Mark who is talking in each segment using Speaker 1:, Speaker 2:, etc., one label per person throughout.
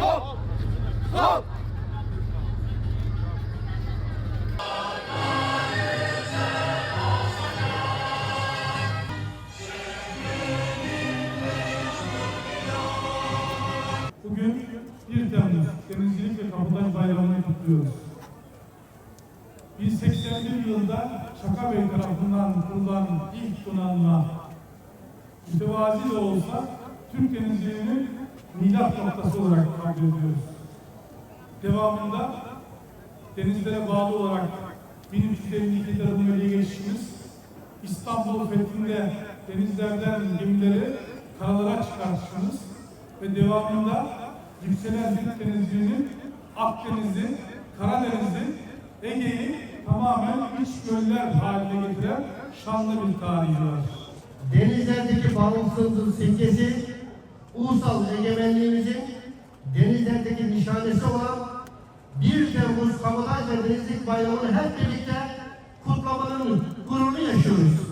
Speaker 1: Sol! Sol!
Speaker 2: Bugün 1 Temmuz Denizcilik ve Kabataş Bayramı'nı kutluyoruz. 1081 yılında Çakabey tarafından kurulan ilk donanma mütevazi de olsa Türk denizciliğinin milat noktası olarak takip ediyoruz. Devamında denizlere bağlı olarak 1352 tarafını ele geçişimiz İstanbul fethinde denizlerden gemileri karalara çıkartışımız ve devamında yükselen Türk denizciliğinin Akdeniz'i, Karadeniz'i, Ege'yi tamamen iç göller haline getiren şanlı bir tarihi var.
Speaker 3: denizlerdeki bağımsızlığın simgesi, ulusal egemenliğimizin denizlerdeki nişanesi olan 1 Temmuz Kabataş ve Denizlik Bayramı'nı hep birlikte kutlamanın gururunu yaşıyoruz.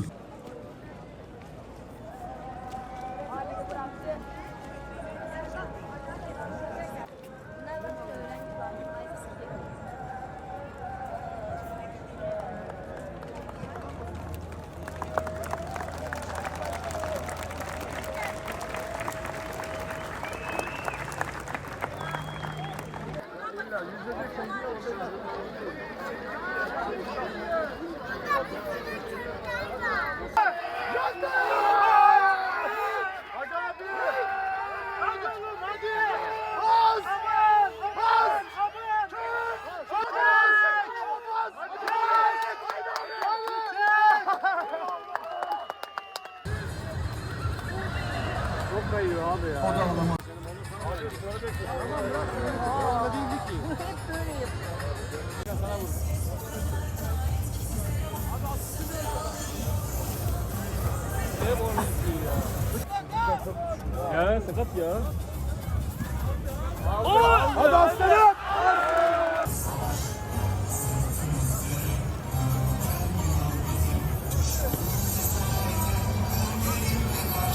Speaker 1: Hadi abi! Hadi oğlum hadi! Bas! Bas!
Speaker 4: Ya. Sakat ya.
Speaker 1: Hadi aslanım!